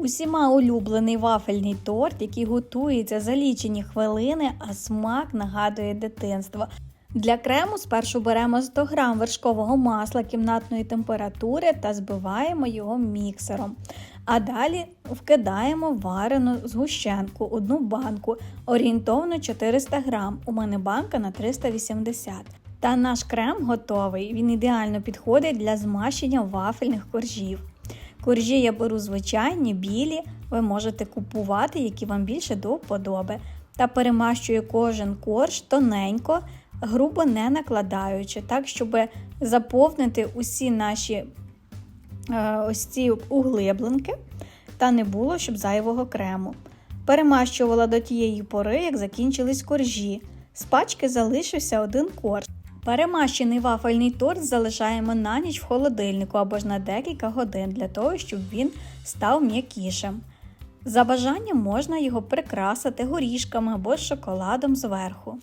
Усіма улюблений вафельний торт, який готується за лічені хвилини, а смак нагадує дитинство. Для крему спершу беремо 100 г вершкового масла кімнатної температури та збиваємо його міксером. А далі вкидаємо варену згущенку, одну банку, орієнтовно 400 г. У мене банка на 380 Та наш крем готовий. Він ідеально підходить для змащення вафельних коржів. Коржі я беру звичайні, білі, ви можете купувати, які вам більше до вподоби. Та перемащую кожен корж тоненько, грубо не накладаючи, так, щоб заповнити усі наші е, ось ці углиблинки та не було, щоб зайвого крему. Перемащувала до тієї пори, як закінчились коржі. З пачки залишився один корж. Перемащений вафельний торт залишаємо на ніч в холодильнику або ж на декілька годин для того, щоб він став м'якішим. За бажанням можна його прикрасити горішками або шоколадом зверху.